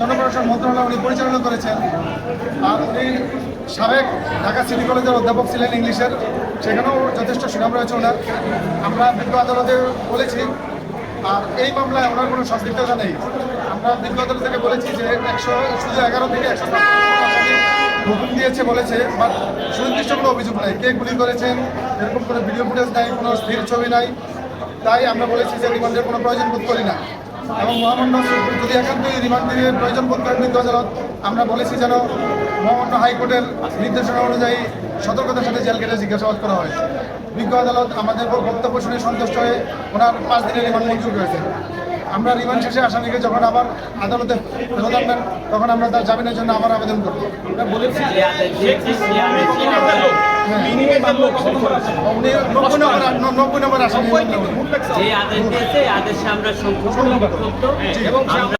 জনপ্রশাসন মন্ত্রণালয় উনি পরিচালনা করেছেন। আর উনি সাবেক ঢাকা সিটি কলেজের অধ্যাপক ছিলেন ইংলিশের। সেখানেও যথেষ্ট সুনাম রয়েছে ওনার। আমরা বিজ্ঞ আদালতে বলেছি, আর এই মামলায় ওনার কোনো সংশ্লিষ্টতা নেই। আমরা বিজ্ঞ আদালত থেকে বলেছি যে একশো, শুধু এগারো থেকে একশো হুকুম দিয়েছে বলেছে, বাট সুনির্দিষ্ট কোনো অভিযোগ নাই। কে গুলি করেছেন, এরকম কোনো ভিডিও ফুটেজ নাই, কোনো স্থির ছবি নাই। তাই আমরা বলেছি যে রিমান্ডের কোনো প্রয়োজন বোধ করি না এবং মহামান্য যদি একান্তই রিমান্ডের প্রয়োজন বোধ করেন বিজ্ঞ আদালত আমরা বলেছি যেন মহামান্য হাইকোর্টের নির্দেশনা অনুযায়ী সতর্কতার সাথে জেল গেটে জিজ্ঞাসাবাদ করা হয় বিজ্ঞ আদালত আমাদের উপর বক্তব্য শুনে সন্তুষ্ট হয়ে ওনার পাঁচ দিনের রিমান্ড মঞ্জুর করেছে আমরা রিমান্ড শেষে আসামিকে যখন আবার আদালতে ফেরত আনবেন তখন আমরা তার জামিনের জন্য আবার আবেদন করব বলেছি যে আদেশ দিয়েছে আদেশে আমরা সম্পূর্ণ এবং আমরা